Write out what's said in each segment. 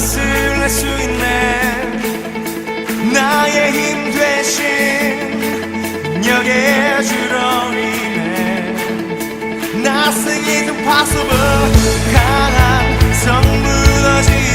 것을 할 수 있네. 나의 힘 대신 여기에 주러 이네 Nothing is impossible 강한 성 무너지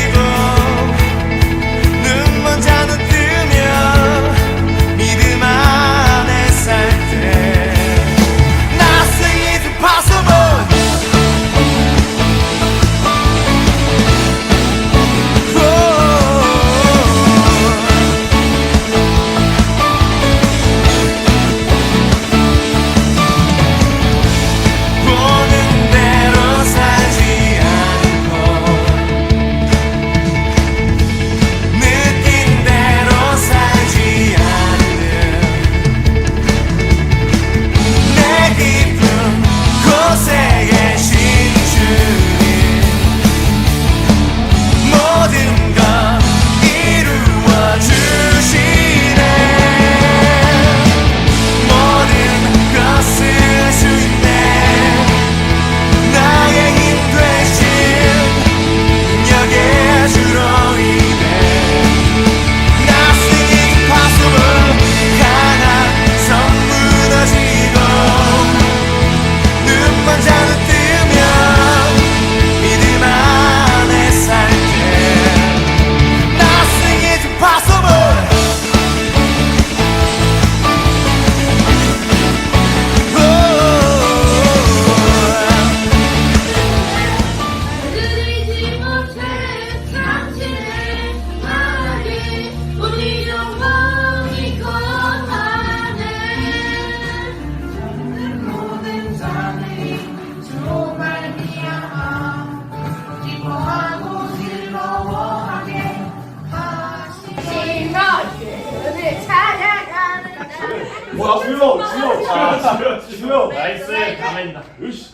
뭐야 주영 주영. 아, 자, 주영 나이스 가만히 있다. 으이씨.